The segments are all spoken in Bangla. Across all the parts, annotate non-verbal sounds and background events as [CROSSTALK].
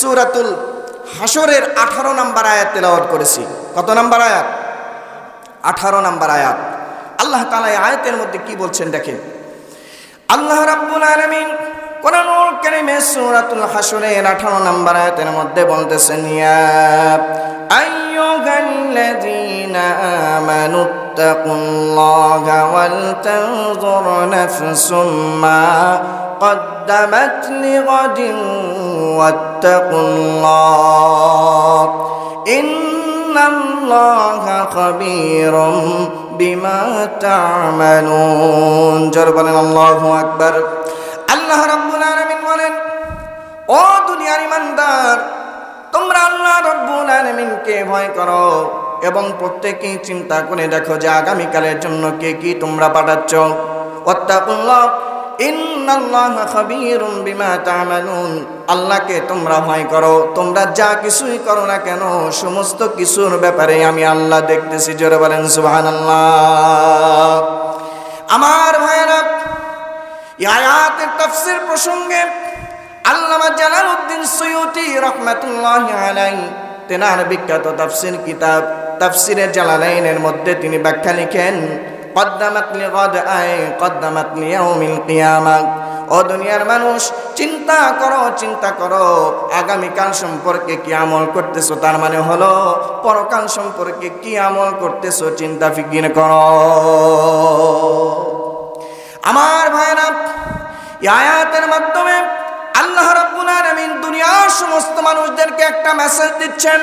সুরাতুল হাসরের আঠারো নাম্বার আয়াত তেলাওয়াত করেছি। কত নাম্বার আয়াত? আঠারো নাম্বার আয়াত। আল্লাহ তালা আয়াতের মধ্যে কি বলছেন দেখেন। আল্লাহ রাব্বুল আলামিন কোরআনুল কারীমে সূরাতুল হাসরের 18 নম্বর আয়াতের মধ্যে বলতেছেন, ইয়া আইয়ুহাল্লাযীনা আমানু তাকুল্লাহা ওয়াল তানজুর নাফসুম قدمت لغد واتقوا الله إن الله خبير بما تعملون জোর বলেন আল্লাহু আকবার আল্লাহ রাব্বুল আলামিন বলেন ও দুনিয়ার ইমানদার তোমরা আল্লাহ রাব্বুল আলামিনকে ভয় করো এবং প্রত্যেকেই চিন্তা করে দেখো যে আগামীকালের জন্য কে কি তোমরা পাঠাচ্ছ ওয়াত্তাকুল্লাহ আল্লাহকে তোমরা ভয় করো, তোমরা যা কিছুই করো না কেন, সমস্ত কিছুর ব্যাপারে আমি আল্লাহ দেখতেছি, জোরে বলেন সুবহানাল্লাহ। আমার ভাইরা এই আয়াতের তাফসীর প্রসঙ্গে তেনার বিখ্যাত কিতাব মধ্যে তিনি ব্যাখ্যা লিখেন কদ্দামাত লিগাদ আই কদ্দামাত লিয়াউমিল কিয়ামা ও দুনিয়ার মানুষ, চিন্তা করো চিন্তা করো। আগামীকাল সম্পর্কে কি আমল করতেছো? তার মানে হলো, পরকাল সম্পর্কে কি আমল করতেছো? চিন্তা ফিকির করো। আমার ভাইরা আয়াতের মাধ্যমে আল্লাহ রাব্বুল আলামিন দুনিয়ার সমস্ত মানুষদেরকে একটা মেসেজ দিচ্ছেন।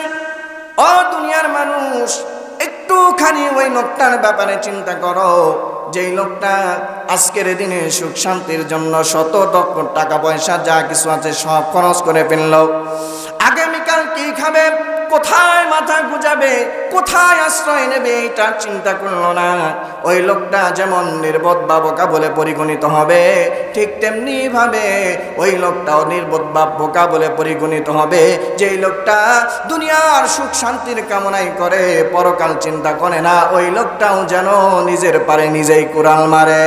ও দুনিয়ার মানুষ একটুখানি ওই লোকটার ব্যাপারে চিন্তা করো। যেই লোকটা আজকের দিনে সুখ শান্তির জন্য শত টাকা পয়সা যা কিছু আছে সব খরচ করে ফেলল। আগামীকাল কি খাবে? কোথায় মাথা গুজাবে? কোথায় আশ্রয় নেবে? এটা চিন্তা করল না। ওই লোকটা যেমন নির্বোধ বা বোকা বলে পরিগণিত হবে, ঠিক তেমনি ভাবে ওই লোকটাও নির্বোধ বোকা বলে পরিগণিত হবে। যেই লোকটা দুনিয়ার সুখ শান্তির কামনাই করে, পরকাল চিন্তা করে না, ওই লোকটাও যেন নিজের পারে নিজেই কুড়াল মারে।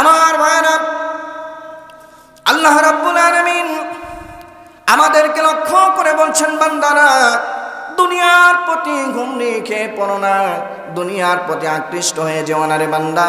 আমার ভাইরা, আল্লাহ রাব্বুল আলামিন আমাদেরকে লক্ষ্য করে বলছেন বান্দারা, দুনিয়ার প্রতি ঘুমনি খেয়ে পড়ো না, দুনিয়ার প্রতি আকৃষ্ট হয়ে যেও না রে বান্দা।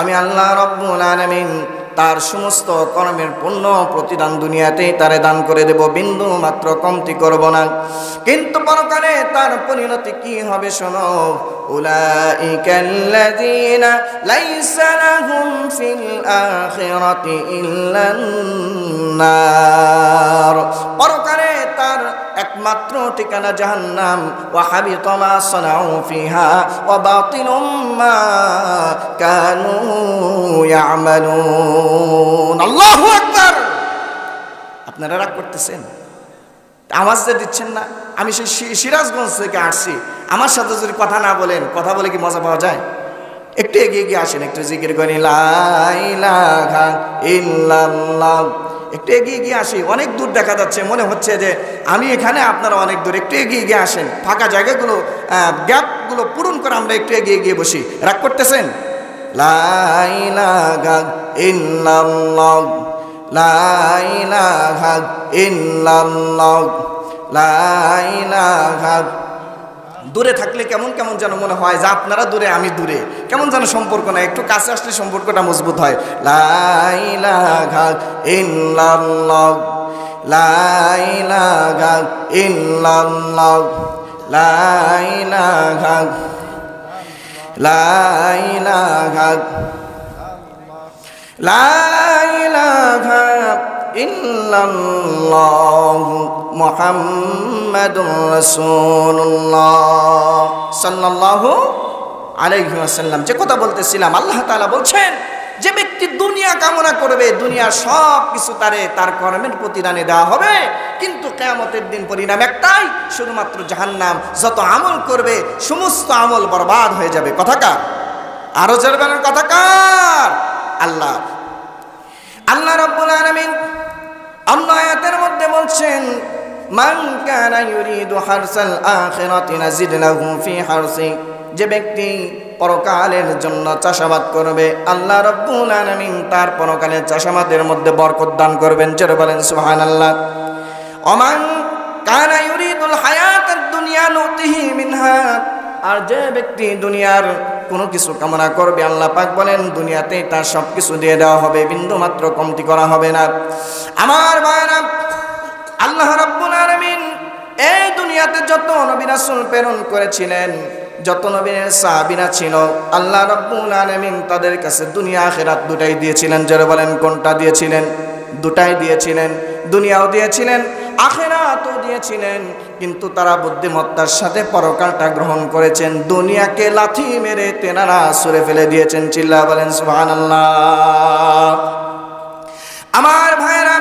আমি আল্লাহ রব্বুল আলামিন তার সমস্ত কর্মের পূর্ণ প্রতিদান দুনিয়াতেই তারে দান করে দেব, বিন্দু মাত্র কমতি করব না। কিন্তু পরকালে তার পরিণতি কি হবে শোনো? উলাইকাল্লাযীনা লাইসা লাহুম ফিল আখিরাতি ইল্লান নার পরকালে তার একমাত্র ঠিকানা জাহান্নাম। ওয়া হাবিতা মা সানাউ ফিহা ওয়া বাতিলুম মা কানু আল্লাহু আকবার! আপনারা রাগ করতেছেন? আওয়াজ যে দিচ্ছেন না। আমি সেই সিরাজগঞ্জ থেকে আসছি। আমার সাথে যদি কথা না বলেন, কথা বলে কি মজা পাওয়া যায়? একটু এগিয়ে গিয়ে আসেন, একটু জিকির করি লা ইলাহা ইল্লাল্লাহ। একটু এগিয়ে গিয়ে আসি। অনেক দূর দেখা যাচ্ছে, মনে হচ্ছে যে আমি এখানে, আপনারা অনেক দূর। একটু এগিয়ে গিয়ে আসেন। ফাঁকা জায়গাগুলো গ্যাপগুলো পূরণ করে আমরা একটু এগিয়ে গিয়ে বসি। রাগ করতেছেন? লা ইলাহা ইল্লাল্লাহ, লা ইলাহা ইল্লাল্লাহ, লা ইলাহা দূরে থাকলে কেমন কেমন যেন মনে হয় যে আপনারা দূরে, আমি দূরে। কেমন যেন সম্পর্ক না একটু কাছে আসলে সম্পর্কটা মজবুত হয়। ইল্লাল্লাহ লাইলাহা লাইলাহা লাইলাহা ইল্লাল্লাহ মুহাম্মাদুর রাসূলুল্লাহ সাল্লাল্লাহু আলাইহি ওয়াসাল্লাম। যে কথা বলতেছিলাম, আল্লাহ তাআলা বলছেন, যে ব্যক্তি দুনিয়া কামনা করবে দুনিয়ার সব কিছু তারে তার কর্মের প্রতিদানে দেওয়া হবে, কিন্তু কেয়ামতের দিন পরিণাম একটাই, শুধুমাত্র জাহান্নাম। যত আমল করবে, সমস্ত আমল বরবাদ হয়ে যাবে। কথাকার আরও জরবানের কথাকার আল্লাহ। আল্লাহ রব্বুল আলামিন আল্লাহ আয়াতের মধ্যে বলছেন, মান কানা ইউরিদু হারসাল আখিরাতি নাজিদ লাহু ফি হারসি। যে ব্যক্তি পরকালের জন্য চাষাবাদ করবে, আল্লাহ রব্বুল আলামিন তার পরকালের চাষাবাদের মধ্যে বরকত দান করবেন। জোরে বলেন, সুবহানাল্লাহ। ওমান কানা ইউরিদুল হায়াতাদ দুনিয়া নুতিহি মিনহা। আর যে ব্যক্তি দুনিয়ার কোনো কিছু কামনা করবে, আল্লাহ পাক বলেন, দুনিয়াতে তার সব কিছু দিয়ে দেওয়া হবে বিন্দু মাত্র কমতি করা হবে না। আমার ভাইরা আল্লাহ রাব্বুল আলামিন এই দুনিয়াতে যত নবী রাসূল প্রেরণ করেছিলেন, যত নবীর সাহাবীরা ছিল, আল্লাহ রাব্বুল আলামিন তাদের কাছে দুনিয়া আখিরাত দুটাই দিয়েছিলেন। যারা বলেন, কোনটা দিয়েছিলেন? দুটাই দিয়েছিলেন। দুনিয়াও দিয়েছিলেন, আখেরাতও দিয়েছিলেন। কিন্তু তারা বুদ্ধিমত্তার সাথে পরকালটা গ্রহণ করেছেন। দুনিয়াকে লাথি মেরে তেনারা সরে ফেলে দিয়েছেন চিল্লা বলেন, সুবহানাল্লাহ। আমার ভাইরা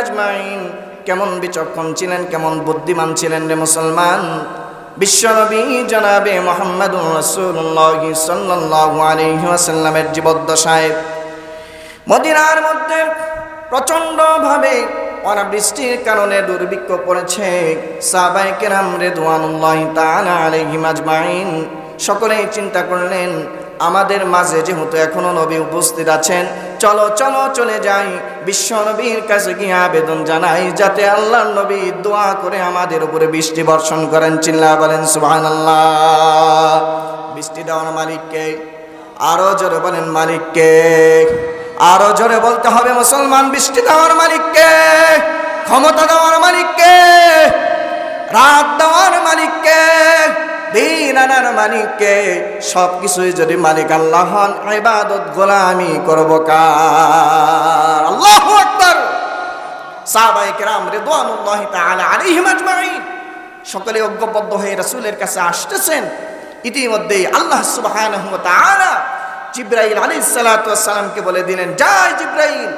আজমাইন, কেমন বিচক্ষণ ছিলেন, কেমন বুদ্ধিমান ছিলেন রে মুসলমান? বিশ্বনবী জনাবে মোহাম্মদুর রাসূলুল্লাহ সাল্লাল্লাহু আলাইহি জীবদ্দশায়। মদিনার মধ্যে প্রচণ্ডভাবে অনাবৃষ্টির কারণে দুর্ভিক্ষ পড়েছে। সাহাবায়ে কেরাম রিদওয়ানুল্লাহি তাআলা আলাইহিম আজমাইন সকলেই চিন্তা করলেন, আমাদের মাঝে যেহেতু এখনও নবী উপস্থিত আছেন, চলো চলো, চলে যাই। বিশ্ব নবীর কাছে গিয়ে আবেদন জানাই, যাতে আল্লাহ নবী দোয়া করে আমাদের উপরে বৃষ্টি বর্ষণ করেন। চিল্লা বলেন, সুবহানাল্লাহ। বৃষ্টি দেওয়ার মালিককে, আরও জোরে বলেন, মালিককে। আরও জোরে বলতে হবে মুসলমান বৃষ্টি দেওয়ার মালিককে, ক্ষমতা দেওয়ার মালিককে, রাত দেওয়ার মালিককে, দিন আনার মালিককে সব কিছুই যদি মালিক আল্লাহ হন, ইবাদত গোলামি করব কার? আল্লাহু আকবার! সাহাবায়ে কেরাম রিদওয়ানুল্লাহি তাআলা আলাইহিম আজমাইন, সকলে ঐক্যবদ্ধ হয়ে রাসূলের কাছে আসতেছেন। ইতিমধ্যেই আল্লাহ সুবহানাহু ওয়া তাআলা জিব্রাইল আলাইহিস সালাতু ওয়াস সালামকে বলে দিলেন যাই জিব্রাইল,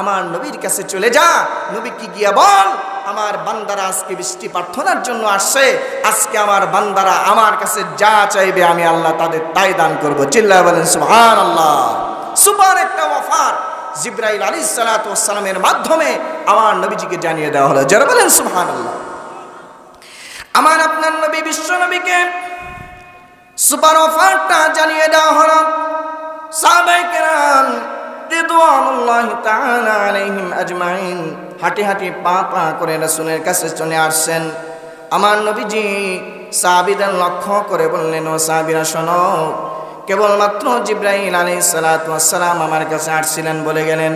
আমার নবীর কাছে চলে যা। নবী কি গিয়া বল, আমার বান্দারা আজকে বৃষ্টি প্রার্থনার জন্য আসছে। আজকে আমার বান্দারা আমার কাছে যা চাইবে আমি আল্লাহ তাদের তাই দান করব। চিল্লা বলেন সুবহান আল্লাহ সুপার একটা অফার জিব্রাইল আলী সালাতামের মাধ্যমে আমার নবীজিকে জানিয়ে দেওয়া হলো। যারা বলেন সুবহান আল্লাহ আমার আপনার নবী বিশ্ব নবীকে সুপার অফারটা জানিয়ে দেওয়া হলো। তাআলা আলাইহিম আজমাইন হাঁটি হাঁটি পা পা করে রাসূলের কাছে চলে আসছেন। আমার নবীজি সাহাবীদের লক্ষ্য করে বললেন, ও সাহাবীরা, শোনো। কেবলমাত্র জিব্রাহিম আলাইহিস সালাতু ওয়াসসালাম আমার কাছে আসছিলেন বলে গেলেন।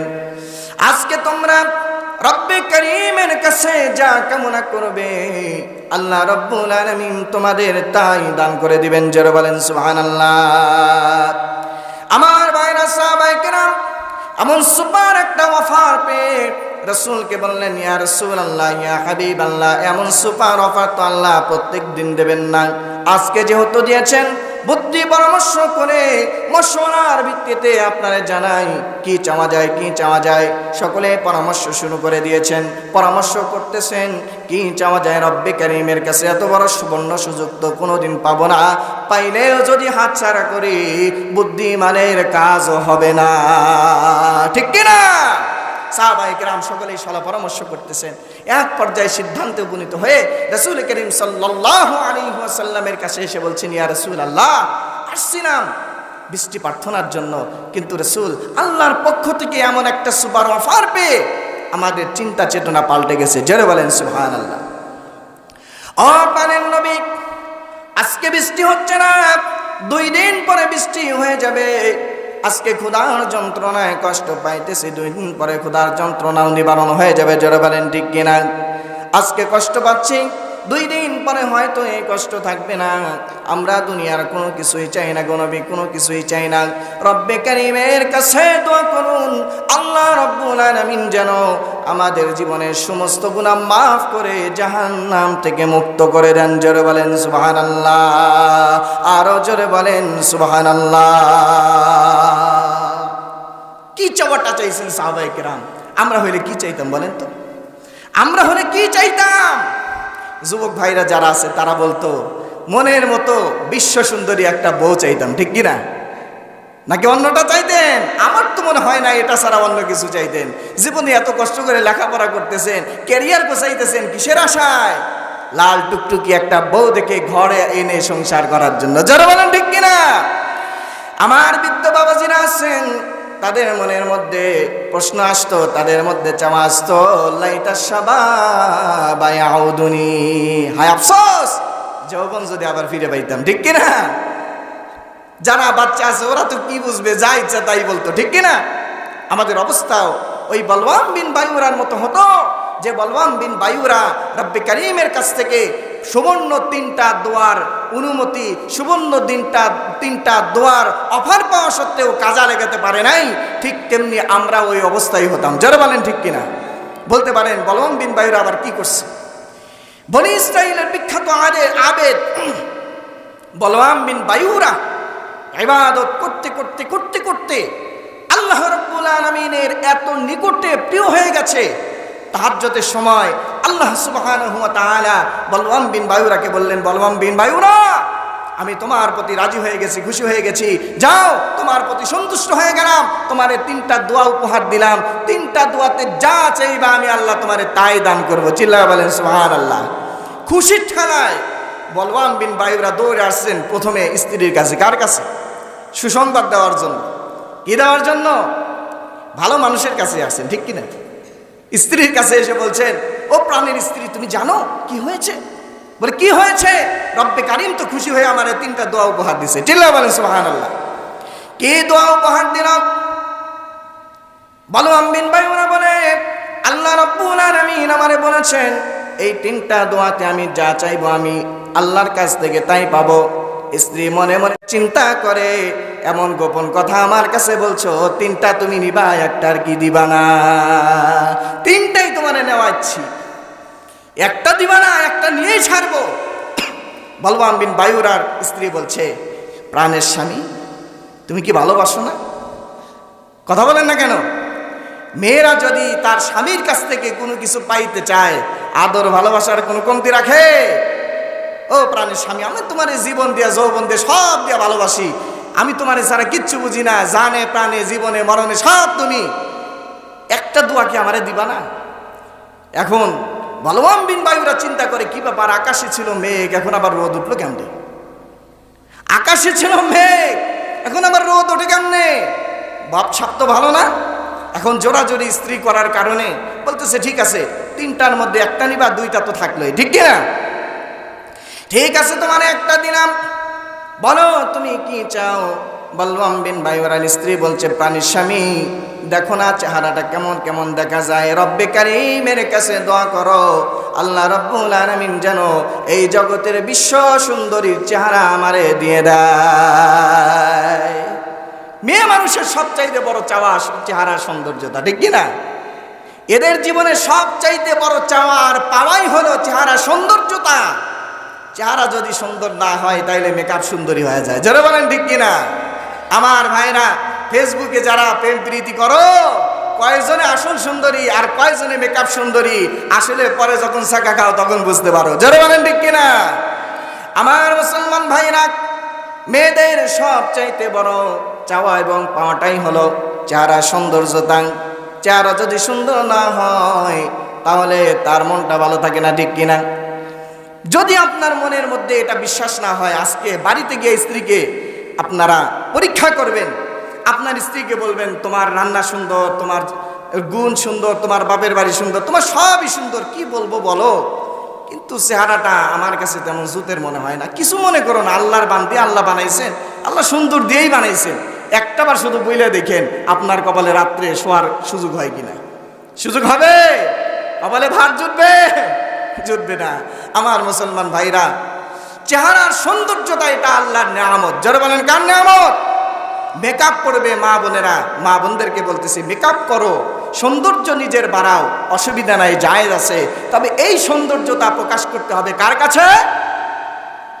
আজকে তোমরা রব্বে করিমের কাছে যা কামনা করবে, আল্লাহ রব্বুল আলামিন তোমাদের তাই দান করে দিবেন। জোরে বলেন, সুবহানাল্লাহ। আমার ভাইরা সাহাবাই কেরাম এমন সুপার একটা অফার পেয়ে রসুলকে বললেন, ইয়া রসুল আল্লাহ ইয়া হাবিব আল্লাহ এমন সুপার অফার তো আল্লাহ প্রত্যেক দিন দেবেন না। আজকে যেহেতু দিয়েছেন বুদ্ধি পরামর্শ করে মশলার ভিত্তিতে আপনারা জানাই কি চাওয়া যায়, কি চাওয়া যায়। সকলে পরামর্শ শুরু করে দিয়েছেন। পরামর্শ করতেছেন, কি চাওয়া যায় রব্বে কারিমের কাছে? এত বড় সুবর্ণ সুযোগ তো কোনোদিন পাবো না। পাইলেও যদি হাত ছাড়া করি, বুদ্ধিমানের কাজও হবে না। ঠিক কিনা? সাহাবাহিক রাম সকলেই সলা পরামর্শ করতেছেন। এক পর্যায়ে সিদ্ধান্তে উপনীত হয়ে রসুল করিম সাল্লাহ আলী সাল্লামের কাছে এসে বলছেন, ইয়া রসুল আল্লাহ আসছিলাম বৃষ্টি প্রার্থনার জন্য। কিন্তু রসুল, আল্লাহর পক্ষ থেকে এমন একটা সুপার অফার পেয়ে আমাদের চিন্তা চেতনা পাল্টে গেছে। জোরে বলেন সুহান আল্লাহ ও পানেন নবী, আজকে বৃষ্টি হচ্ছে না, দুই দিন পরে বৃষ্টি হয়ে যাবে। আজকে ক্ষুধার যন্ত্রণায় কষ্ট পাইতেছি, দুই দিন পরে ক্ষুধার যন্ত্রণাও নিবারণ হয়ে যাবে, জোরে বলেন, ঠিক কিনা? আজকে কষ্ট পাচ্ছি, দুই দিন পরে হয়তো এই কষ্ট থাকবে না। আমরা দুনিয়ার কোনো কিছুই চাই না গণবী কোনো কিছুই চাই না। রব্বে কারিমের কাছে দোয়া করুন, আল্লাহ রব্বুল আলামিন যেন আমাদের জীবনের সমস্ত গুনাহ মাফ করে জাহান্নাম থেকে মুক্ত করে দেন, জোরে বলেন, সুবহানাল্লাহ। আরও জোরে বলেন, সুবহানাল্লাহ। কি চাওয়াটা চাইছেন সাহাবাই কেরাম? আমরা হইলে কি চাইতাম বলেন তো? আমরা হলে কি চাইতাম? যুবক ভাইরা যারা আছে, তারা বলতো, মনের মতো বিশ্ব সুন্দরী একটা বউ চাইতাম ঠিক কি না নাকি অন্যটা চাইতেন? আমার তো মনে হয় না এটা ছাড়া অন্য কিছু চাইতেন। জীবনে এত কষ্ট করে লেখাপড়া করতেছেন, ক্যারিয়ার গোছাইতেছেন কিসের আশায়? লাল টুকটুকি একটা বউ দেখে ঘরে এনে সংসার করার জন্য। যারা বলেন ঠিক কিনা? আমার বৃদ্ধ বাবাজিরা আছেন তাদের মনের মধ্যে প্রশ্ন আসতো, তাদের মধ্যে চাওয়া আসতো লাইটা সাবাই হায় আফসোস! যৌবন যদি আবার ফিরে পাইতাম, ঠিক কিনা? যারা বাচ্চা আছে, ওরা তো কি বুঝবে? যা ইচ্ছা তাই বলতো, ঠিক কিনা? আমাদের অবস্থাও ওই বলওয়াম বিন বায়ুরার মতো হতো, যে বলওয়াম বিন বায়ুরা রব্বে করিমের কাছ থেকে সুবর্ণ তিনটা দোয়ার অনুমতি সুবর্ণ দিনটা তিনটা দোয়ার অফার পাওয়া সত্ত্বেও কাজা লেগাতে পারে নাই, ঠিক তেমনি আমরা ওই অবস্থায় হতাম। যারা বলেন ঠিক কিনা? বলতে পারেন বলওয়াম বিন বায়ুরা আবার কি করছে? বনি ইসরাইলের বিখ্যাত আদের আবেদ [CLEARS THROAT] বলওয়াম বিন বায়ুরা ইবাদত করতে করতে করতে করতে আল্লাহ রব্বুল আলমিনের এত নিকটে প্রিয় হয়ে গেছে। তাহাজ্জতের সময় আল্লাহ তাআলা বলওয়াম বিন বায়ুরাকে বললেন বলওয়াম বিন বায়ুরা, আমি তোমার প্রতি রাজি হয়ে গেছি, খুশি হয়ে গেছি। যাও, তোমার প্রতি সন্তুষ্ট হয়ে গেলাম, তোমারে তিনটা দোয়া উপহার দিলাম। তিনটা দোয়াতে যা চাইবা আমি আল্লাহ তোমারে তাই দান করব। চিল্লা বলেন, সুবহানাল্লাহ। খুশির ঠেলায় বলওয়াম বিন বায়ুরা দৌড়ে আসছেন প্রথমে স্ত্রীর কাছে। কার কাছে? সুসংবাদ দেওয়ার জন্য। কি দেওয়ার জন্য? ভালো মানুষের কাছে আসছেন, ঠিক কিনা? স্ত্রীর কাছে এসে বলছেন, ও প্রাণের স্ত্রী, তুমি জানো কি হয়েছে? বলে, কি হয়েছে? রব্বে কারিম তো খুশি হয়ে আমার তিনটা দোয়া উপহার দিছে। চিল্লা বলেন সুহান আল্লাহ কি দোয়া উপহার দিলাম বলো আম্বিন ভাই, ওরা বলে, আল্লাহ রব্বুল আলামিন আমারে বলেছেন, এই তিনটা দোয়াতে আমি যা চাইব আমি আল্লাহর কাছ থেকে তাই পাবো। স্ত্রী মনে মনে চিন্তা করে, এমন গোপন কথা আমার কাছে বলছো, তিনটা তুমি নিবা একটা আর কি দিবা না? তিনটাই তোমারে নেওয়াচ্ছি। একটা দিবা না, একটা নিয়েই ছাড়বো। বলবাম বিন বায়ুরার স্ত্রী বলছে, প্রাণের স্বামী, তুমি কি ভালোবাসো না? কথা বলেন না কেন? মেয়েরা যদি তার স্বামীর কাছ থেকে কোনো কিছু পাইতে চায়, আদর ভালোবাসার কোনো কমতি রাখে? ও প্রাণের স্বামী, আমি তোমার জীবন দিয়া, যৌবন দিয়ে সব দিয়া ভালোবাসি। আমি তোমার ছাড়া কিচ্ছু বুঝি না, জানে, প্রাণে, জীবনে, মরণে, সব তুমি। একটা দোয়া কি আমারে দিবা না? এখন বলবান বিন বায়ুরা চিন্তা করে, কি ব্যাপার, আকাশে ছিল মেঘ, এখন আবার রোদ উঠল কেমনে? আকাশে ছিল মেঘ, এখন আবার রোদ ওঠে কেমনে? ছাপ তো ভালো না? এখন জোরাজোরি স্ত্রী করার কারণে বলতেছে, ঠিক আছে, তিনটার মধ্যে একটা নিবা, দুইটা তো থাকলোই। ঠিক কিনা? ঠিক আছে তোমার একটা দিলাম। বলো, তুমি কি চাও? বলবাম বিন ভাইওয়ার স্ত্রী বলছে প্রাণীর স্বামী, দেখো না চেহারাটা কেমন কেমন দেখা যায়। রব্বে কারিমের কাছে দোয়া করো। আল্লাহ রব্বুল আলামিন যেন এই জগতের বিশ্ব সুন্দরীর চেহারা আমারে দিয়ে দেয়। মেয়ে মানুষের সবচাইতে বড় চাওয়া চেহারা সৌন্দর্যতা, ঠিক না? এদের জীবনে সবচাইতে বড় চাওয়া আর পাওয়াই হলো চেহারা সৌন্দর্যতা। চেহারা যদি সুন্দর না হয়, তাইলে মেকআপ সুন্দরী হয়ে যায়। যারা বলেন ঠিক কিনা? আমার ভাইরা ফেসবুকে যারা প্রেম প্রীতি করো কয়েকজনে আসল সুন্দরী আর কয়েকজনে মেকআপ সুন্দরী, আসলে পরে যখন শাখা খাও তখন বুঝতে পারো। যারা বলেন ঠিক কিনা? আমার মুসলমান ভাইরা, মেয়েদের সব চাইতে বড় চাওয়া এবং পাওয়াটাই হলো চেহারা সৌন্দর্যতা। চেহারা যদি সুন্দর না হয়, তাহলে তার মনটা ভালো থাকে না, ঠিক কিনা? যদি আপনার মনের মধ্যে এটা বিশ্বাস না হয়, আজকে বাড়িতে গিয়ে স্ত্রীকে আপনারা পরীক্ষা করবেন, আপনার স্ত্রীকে বলবেন, তোমার রান্না সুন্দর, তোমার গুণ সুন্দর, তোমার বাপের বাড়ি সুন্দর, তোমার সবই সুন্দর, কি বলব বলো? কিন্তু চেহারাটা আমার কাছে তেমন জুতের মনে হয় না। কিছু মনে করো না, আল্লাহর বান্দি আল্লাহ বানাইছেন, আল্লাহ সুন্দর দিয়েই বানাইছেন। একটাবার শুধু বইলে দেখেন, আপনার কপালে রাত্রে শোয়ার সুযোগ হয় কিনা। সুযোগ হবে? কপালে ভার জুটবে? জুটবে না। আমার মুসলমান ভাইরা, চেহারার সৌন্দর্যতা এটা আল্লাহর নেয়ামত। যারা বলেন, কার নেয়ামত? মেকআপ করবে মা বোনেরা। মা বোনদেরকে বলতেছি মেকআপ করো। সৌন্দর্য নিজের বাড়াও। অসুবিধা নাই, জায়েজ আছে। তবে এই সৌন্দর্যতা প্রকাশ করতে হবে কার কাছে?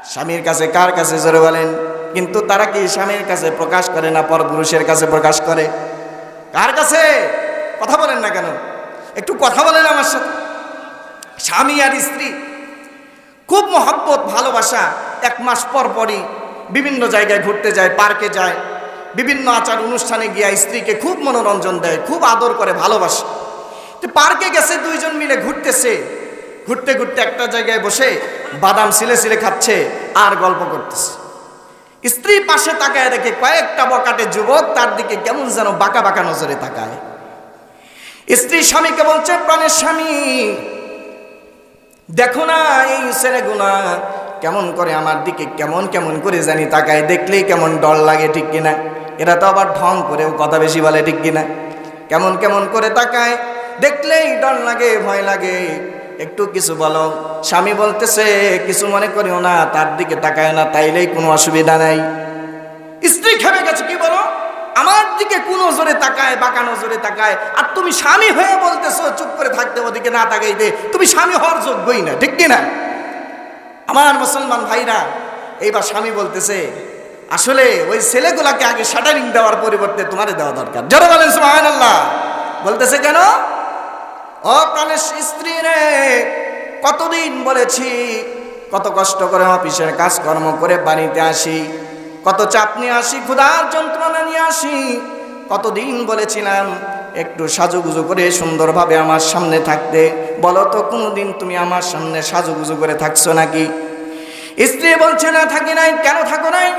স্বামীর কাছে, কার কাছে? জোরে বলেন। কিন্তু তারা কি স্বামীর কাছে প্রকাশ করে না পরপুরুষের কাছে প্রকাশ করে? কার কাছে? কথা বলেন না কেন? একটু কথা বলেন আমার সাথে। স্বামী আর স্ত্রী। খুব মহব্বত, ভালোবাসা। এক মাস পর পরই বিভিন্ন জায়গায় ঘুরতে যায়, পার্কে যায়। বিভিন্ন আচার অনুষ্ঠানে গিয়া স্ত্রীকে খুব মনোরঞ্জন দেয়, খুব আদর করে, ভালোবাসে। তো পার্কে গেছে, দুইজন মিলে ঘুরতেছে। ঘুরতে ঘুরতে একটা জায়গায় বসে বাদাম সিলে সিলে খাচ্ছে আর গল্প করতেছে। স্ত্রী পাশে তাকায় দেখে কয়েকটা বকাটে যুবক তার দিকে কেমন যেন বাঁকা বাঁকা নজরে তাকায়। স্ত্রী স্বামীকে বলছে, প্রাণের স্বামী দেখো না এই ছেলেগুনা কেমন করে আমার দিকে কেমন কেমন করে জানি তাকায়, দেখলেই কেমন ডর লাগে, ঠিক কিনা? এরা তো আবার ঢং করেও কথা বেশি বলে, ঠিক কিনা? কেমন কেমন করে তাকায়, দেখলেই ডর লাগে, ভয় লাগে। একটু কিছু বলো, স্বামী বলতেছে, কিছু মনে করিও না, তার দিকে তাকায় না, তাইলেই কোনো অসুবিধা নাই। স্ত্রী খেপে গেছে, কি বলো? আমার দিকে কোন নজরে তাকায় বাঁকা নজরে তাকায়। আর তুমি স্বামী হয়ে বলতেছো, চুপ করে থাকতে ওদিকে না তাকাইতে। তুমি স্বামী হওয়ার যোগ্যই না, ঠিক কিনা? আমার মুসলমান ভাইরা, এইবার স্বামী বলতেছে, আসলে ওই ছেলেগুলাকে আগে শাটারিং দেওয়ার পরিবর্তে তোমারে দেওয়া দরকার। যারা বলেন সুহান আল্লাহ বলতেছে কেন? ও স্ত্রী রে, কতদিন বলেছি, কত কষ্ট করে অফিসের কাজকর্ম করে বাড়িতে আসি। কত চাপ নিয়ে আসি, ক্ষুধার যন্ত্রণা নিয়ে আসি। কতদিন বলেছিলাম, একটু সাজুগুজু করে সুন্দরভাবে আমার সামনে থাকতে। বলো তো, কোনোদিন তুমি আমার সামনে সাজুগুজু করে থাকছো নাকি? স্ত্রী বলছে, না, থাকি নাই। কেন থাকো নাই?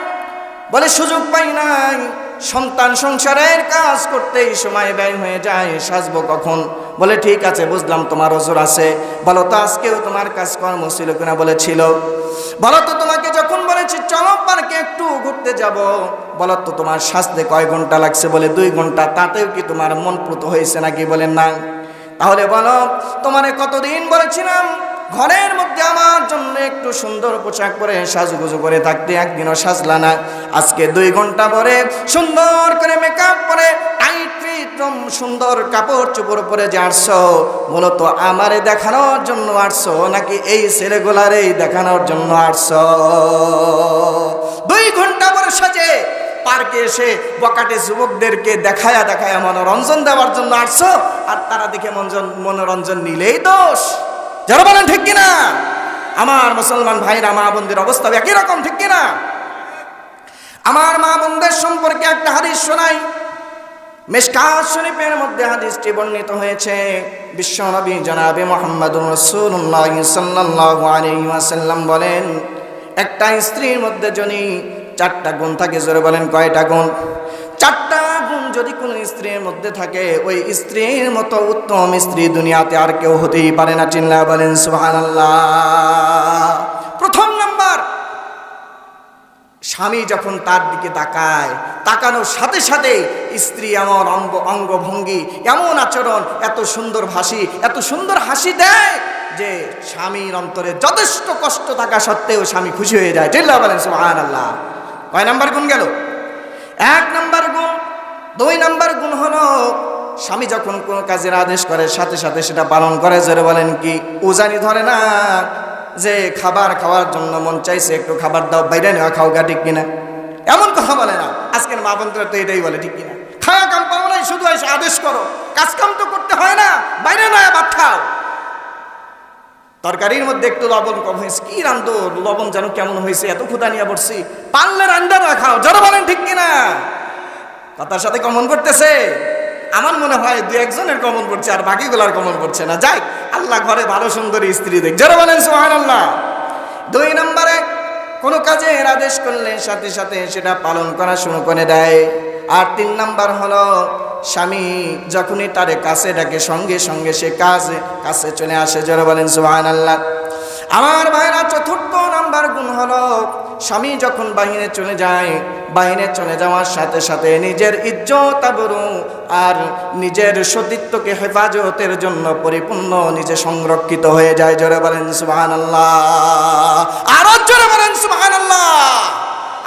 বলে, সুযোগ পাই নাই। সন্তান সংসারের কাজ করতেই সময় ব্যয় হয়ে যায়, সাজবো কখন? বলে, ঠিক আছে, বুঝলাম তোমার ওজোর আছে। বলো তো, আজকেও তোমার কাজকর্ম ছিল কিনা বলেছিল? বলো তো, তোমাকে যখন বলেছি চলো পার্কে একটু ঘুরতে যাব। বলো তো তোমার সাজতে কয় ঘণ্টা লাগছে? বলে, দুই ঘণ্টা। তাতেও কি তোমার মন প্রত হয়েছে নাকি? বলেন না। তাহলে বলো, তোমারে কতদিন বলেছিলাম? ঘরের মধ্যে আমার জন্য একটু সুন্দর পোশাক পরে সাজুগুজু করে থাকতে একদিনও সাজলা না। আজকে দুই ঘণ্টা পরে সুন্দর করে মেকআপ করে সুন্দর কাপড় চোপড় পরে যে আসছো, মূলত আমারে দেখানোর জন্য আসছো নাকি এই ছেলেগুলারেই দেখানোর জন্য আসছো? দুই ঘণ্টা পরে সাজে পার্কে এসে বকাটে যুবকদেরকে দেখায়া দেখায়া মনোরঞ্জন দেওয়ার জন্য আসছো, আর তারা দেখে মনোরঞ্জন নিলেই দোষ। যারা বলেন ঠিক কিনা? আমার মুসলমান ভাইরা, মা বোনদের অবস্থা একই রকম, ঠিক কিনা? আমার মা বোনদের সম্পর্কে একটা হাদিস শোনাই। মেশকাত শরীফের মধ্যে হাদিসটি বর্ণিত হয়েছে বিশ্বনবী জনাবে মোহাম্মদুর রাসূলুল্লাহ সাল্লাল্লাহু আলাইহি বলেন, একটা স্ত্রীর মধ্যে যদি চারটা গুণ থাকে, জোরে বলেন কয়টা গুণ? চারটা যদি কোনো স্ত্রীর মধ্যে থাকে, ওই স্ত্রীর মতো উত্তম স্ত্রী দুনিয়াতে আর কেউ হতেই পারে না। চিল্লা বলেন, সুবহানাল্লাহ। প্রথম নাম্বার, স্বামী যখন তার দিকে তাকায়, তাকানোর সাথে সাথে স্ত্রী এমন অঙ্গ, অঙ্গভঙ্গি, এমন আচরণ, এত সুন্দর হাসি, এত সুন্দর হাসি দেয় যে স্বামীর অন্তরে যথেষ্ট কষ্ট থাকা সত্ত্বেও স্বামী খুশি হয়ে যায়। চিল্লা বলেন সুহান আল্লাহ কয় নাম্বার গুণ গেল? এক নাম্বার গুণ দুই নাম্বার গুণ হলো, স্বামী যখন কোনো কাজের আদেশ করে, সাথে সাথে সেটা পালন করে, জোরে বলেন কি, উজানি ধরে না যে খাবার খাওয়ার জন্য মন চাইছে, একটু খাবার দাও, বাইরে নেওয়া খাও গা ঠিক কিনা? এমন কথা বলে না। আজকের মা বন্ধুরা তো এটাই বলে ঠিক কিনা? খাওয়া কাম পাবো নাই শুধু এসে আদেশ করো। কাজ কাম তো করতে হয় না, বাইরে নয় ভাত খাও। তরকারির মধ্যে একটু লবণ কম হয়েছে, কি রান্ধো, লবণ যেন কেমন হয়েছে, এত ক্ষুদা নিয়ে পড়ছি। পারলে রান্না না খাও যারা বলেন ঠিক কিনা? কথার সাথে কমন করতেছে? আমার মনে হয় দু একজনের কমন করছে আর বাকিগুলার কমন করছে না। যাই, আল্লাহ ঘরে ভালো সুন্দরী স্ত্রী দেখ। যারা বলেন সোহান আল্লাহ দুই নম্বরে, কোনো কাজের আদেশ করলে সাথে সাথে সেটা পালন করা শুরু করে দেয়। আর তিন নাম্বার হলো, স্বামী যখনই তারে কাছে ডাকে, সঙ্গে সঙ্গে সে কাজ, কাছে চলে আসে। যারা বলেন সোহান আল্লাহ আমার ভাইরা চতুর্থ নাম্বার গুণ হলো স্বামী যখন বাহিরে চলে যায়, বাহিরে চলে যাওয়ার সাথে সাথে নিজের ইজ্জত আবরু আর নিজের সতীত্বকে হেফাজতের জন্য পরিপূর্ণ নিজে সংরক্ষিত হয়ে যায়। জোরে বলেন সুবাহান আল্লাহ আরও জোরে বলেন আল্লাহ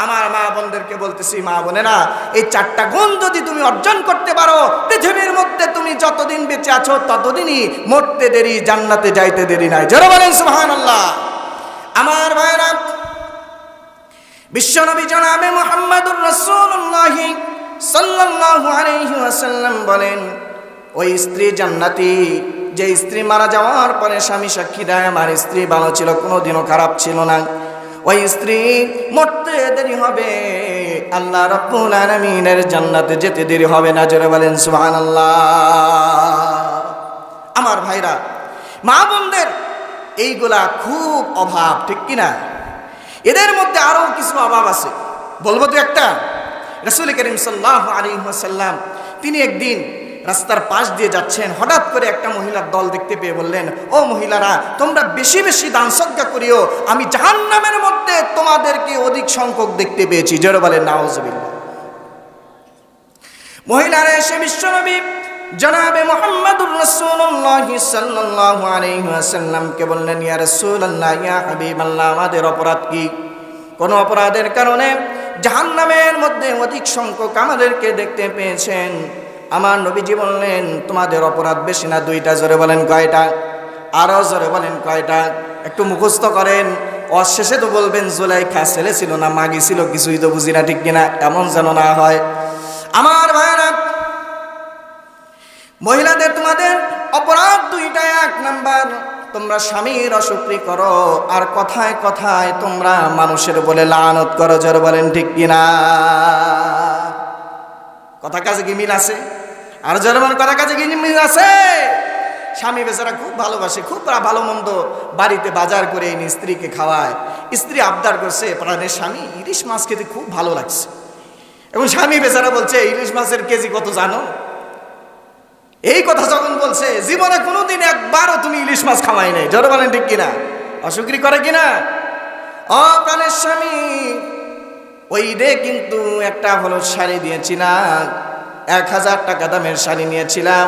আমার মা বোনদেরকে বলতেছি, মা বোনেরা, এই চারটা গুণ যদি তুমি অর্জন করতে পারো, পৃথিবীর মধ্যে তুমি যতদিন বেঁচে আছো ততদিনই মরতে দেরি, জান্নাতে যাইতে দেরি নাই। জোরে বলেন সুবহান আল্লাহ আমার ভাইরা বিশ্বনবী জনাবে মোহাম্মদুর রাসূলুল্লাহ সাল্লাল্লাহু আলাইহি ওয়াসাল্লাম বলেন, ওই স্ত্রী জান্নাতি, যে স্ত্রী মারা যাওয়ার পরে স্বামী সাক্ষী দেয়, আমার স্ত্রী ভালো ছিল, কোনোদিনও খারাপ ছিল না। ওই স্ত্রী মরতে দেরি হবে, আল্লাহ রব্বুল আলামিনের জান্নাতে যেতে দেরি হবে না। জোরে বলেন, সুবহানাল্লাহ। আমার ভাইরা, মা বোনদের এইগুলা খুব অভাব, ঠিক কিনা? এদের মধ্যে আরও কিছু অভাব আছে। বলব তো একটা। রসুল করিম সাল্লাহ আলী সাল্লাম তিনি একদিন রাস্তার পাশ দিয়ে যাচ্ছেন, হঠাৎ করে একটা মহিলার দল দেখতে পেয়ে বললেন, ও মহিলারা, তোমরা বেশি বেশি দান সজ্ঞা করিও, আমি জাহান্নামের মধ্যে তোমাদেরকে অধিক সংখ্যক দেখতে পেয়েছি। জোরে বলেন নাওজবিল্লা মহিলারা এসে বিশ্বনবী জনাবে মোহাম্মদুর রাসূলুল্লাহ সাল্লাল্লাহু আলাইহি ওয়াসাল্লামকে বললেন, ইয়া রাসূলুল্লাহ, ইয়া হাবিবাল্লাহ, আমাদের অপরাধ কি? কোন অপরাধের কারণে জাহান্নামের মধ্যে অধিক সংখ্যক আমাদেরকে দেখতে পেয়েছেন। আমার নবীজি বললেন, তোমাদের অপরাধ বেশি না, দুইটা জোরে বলেন কয়টা? আরও জোরে বলেন কয়টা? একটু মুখস্থ করেন। অশেষে তো বলবেন, জুলাইখা ছেলে ছিল না, মাগি ছিল, কিছুই তো বুঝি না, ঠিক কিনা? এমন যেন না হয়। আমার ভাইরা মহিলাদের তোমাদের অপরাধ দুইটা এক নাম্বার। তোমরা স্বামীর অসুক্রি করো, আর কথায় কথায় তোমরা মানুষের বলে লানত করো, জোর বলেন ঠিক কিনা? কথা কাজে কি মিল আছে? আর জোর বলেন কথা কাজে কি মিল আছে? স্বামী বেচারা খুব ভালোবাসে, খুব ভালো মন্দ বাড়িতে বাজার করে এনে স্ত্রীকে খাওয়ায়। স্ত্রী আবদার করছে প্রাণের স্বামী, ইলিশ মাছ খেতে খুব ভালো লাগছে। এবং স্বামী বেচারা বলছে, ইলিশ মাছের কেজি কত জানো? এই কথা যখন বলছে, জীবনে কোনোদিন একবারও তুমি ইলিশ মাছ খাওয়াই নাই। জোর বলেন ঠিক কিনা? অসুক্রি করে কিনা? অ, প্রাণের স্বামী, ওই ঈদে কিন্তু একটা হলুদ শাড়ি দিয়েছিলাম, এক হাজার টাকা দামের শাড়ি নিয়েছিলাম।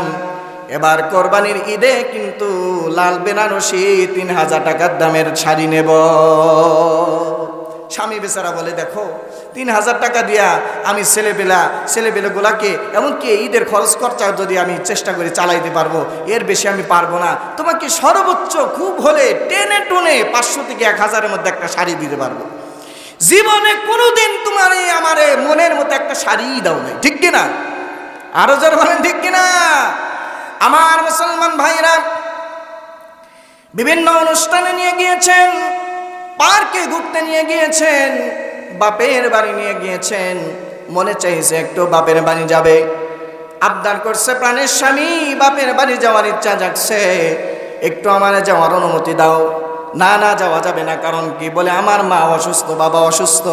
এবার কোরবানির ঈদে কিন্তু লাল বেনারসি তিন হাজার টাকার দামের শাড়ি নেব। স্বামী বেচারা বলে, দেখো, তিন হাজার টাকা দিয়া আমি ছেলেবেলা ছেলেবেলেগুলাকে এমনকি ঈদের খরচ খরচা যদি আমি চেষ্টা করে চালাইতে পারব, এর বেশি আমি পারব না। তোমাকে সর্বোচ্চ খুব হলে টেনে টুনে পাঁচশো থেকে এক হাজারের মধ্যে একটা শাড়ি দিতে পারব। জীবনে কোনোদিন তোমার এই আমার মনের মতো একটা শাড়িই দাও নাই, ঠিক কিনা আরও যারা বলেন, ঠিক কিনা আমার মুসলমান ভাইরা, বিভিন্ন অনুষ্ঠানে নিয়ে গিয়েছেন পার্কে ঘুরতে নিয়ে গিয়েছেন, বাপের বাড়ি নিয়ে গিয়েছেন। মনে চাইছে একটু বাপের বাড়ি যাবে। আবদার করছে প্রাণের স্বামী, বাপের বাড়ি যাওয়ার ইচ্ছা জাগছে। একটু আমার যাওয়ার অনুমতি দাও। না না, যাওয়া যাবে না, কারণ কি বলে, আমার মা অসুস্থ, বাবা অসুস্থ।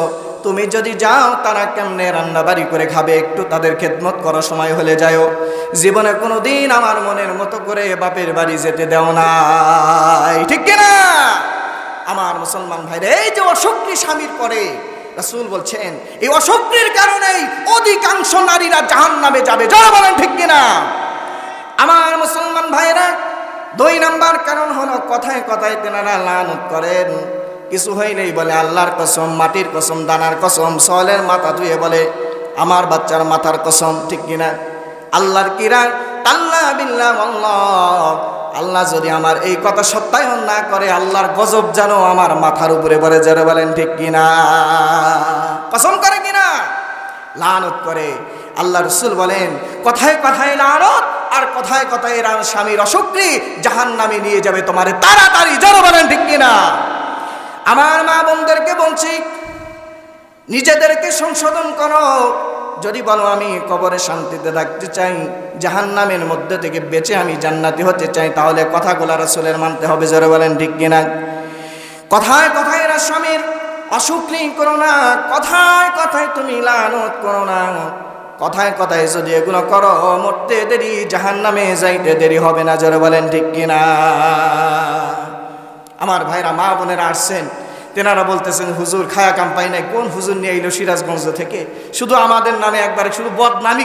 তুমি যদি যাও, তারা কেমনে রান্না বাড়ি করে খাবে? একটু তাদের খেদমত করার সময় হলে যাও জীবনে কোনো দিন আমার মনের মতো করে বাপের বাড়ি যেতে দেও নাই। ঠিক কিনা? আমার মুসলমান ভাইরা, এই যে অসক্রি স্বামীর পরে রাসূল বলছেন, এই অসক্রির কারণেই অধিকাংশ নারীরা জাহান নামে যাবে। যারা বলেন ঠিক কিনা? আমার মুসলমান ভাইরা দুই নাম্বার কারণ হলো, কথায় কথায় তেনারা লানত করেন। কিছু হইলেই বলে, আল্লাহর কসম, মাটির কসম, দানার কসম সলের মাথা ধুয়ে বলে, আমার বাচ্চার মাথার কসম, ঠিক কিনা? আল্লাহর কিরা আল্লাহ বিল্লাহ, আল্লাহ। আল্লাহ যদি আমার এই কথা সত্যায়ন না করে, আল্লাহর গজব যেন আমার মাথার উপরে বলে যারা বলেন ঠিক কিনা? কসম করে কিনা? লানত করে। আল্লাহ রসুল বলেন, কথায় কথায় লানত, আর কথায় কথায় এরা স্বামীর অসুক্রি জাহান নামে নিয়ে যাবে তোমার তাড়াতাড়ি যারা বলেন ঠিক কিনা? আমার মা বোনদেরকে বলছি, নিজেদেরকে সংশোধন করো। যদি বলো আমি কবরে শান্তিতে থাকতে চাই জাহান নামের মধ্যে থেকে বেঁচে আমি জান্নাতি হতে চাই, তাহলে কথাগুলো রসুলের মানতে হবে, জোরে বলেন ঠিক কিনা? কথায় কথায় এরা স্বামীর অসুক্রি করো না, কথায় কথায় তুমি লানত করো না। কথায় কথায় যদি এগুলো করো, মরতে দেরি জাহান নামে যাইতে দেরি হবে না, জোরে বলেন ঠিক কিনা? আমার ভাইরা, মা বোনেরা আসছেন, তেনারা বলতেছেন, হুজুর, খায়া কাম পাই নাই, কোন হুজুর নিয়ে এলো সিরাজগঞ্জ থেকে? শুধু আমাদের নামে একবারে, শুধু বদনামি।